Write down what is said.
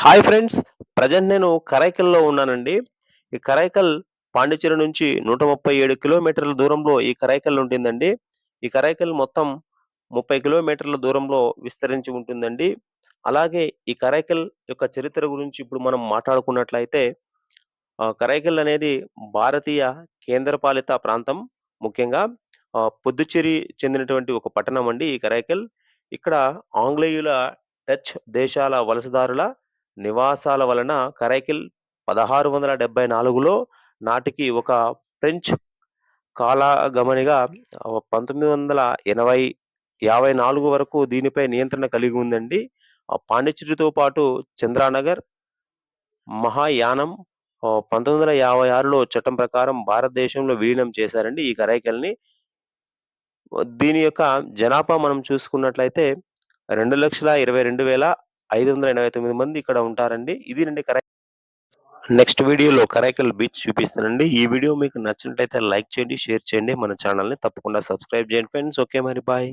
Hi friends. Present నేను కరైకల్లో ఉన్నానండి. ఈ కరైకల్ పాండిచ్చేరి నుంచి నూట ముప్పై ఏడు కిలోమీటర్ల దూరంలో ఈ కరైకల్ ఉంటుందండి. ఈ కరైకల్ మొత్తం ముప్పై కిలోమీటర్ల దూరంలో విస్తరించి ఉంటుందండి. అలాగే ఈ కరైకల్ యొక్క చరిత్ర గురించి ఇప్పుడు మనం మాట్లాడుకున్నట్లయితే కరైకల్ అనేది భారతీయ కేంద్రపాలిత ప్రాంతం ముఖ్యంగా పుదుచ్చేరి చెందినటువంటి ఒక పట్టణం అండి ఈ కరైకల్. ఇక్కడ ఆంగ్లేయుల డచ్ దేశాల వలసదారుల నివాసాల వలన కరైకిల్ పదహారు వందల డెబ్బై నాలుగులో నాటికి ఒక ఫ్రెంచ్ కాలగమనిగా పంతొమ్మిది వందల ఎనభై యాభై నాలుగు వరకు దీనిపై నియంత్రణ కలిగి ఉందండి. పాండిచ్చేరితో పాటు చంద్రానగర్ మహాయానం పంతొమ్మిది వందల యాభై ఆరులో చట్టం ప్రకారం భారతదేశంలో విలీనం చేశారండి ఈ కరైకల్ని. దీని యొక్క జనాభా మనం చూసుకున్నట్లయితే రెండు లక్షల ఇరవై రెండు వేల ఐదు వందల ఎనభై తొమ్మిది మంది ఇక్కడ ఉంటారండి. ఇది రండి కరై నెక్స్ట్ వీడియోలో కరైకల్ బీచ్ చూపిస్తానండి. ఈ వీడియో మీకు నచ్చినట్లయితే లైక్ చేయండి షేర్ చేయండి. మన ఛానల్ని తప్పకుండా సబ్స్క్రైబ్ చేయండి ఫ్రెండ్స్. ఓకే మరి బాయ్.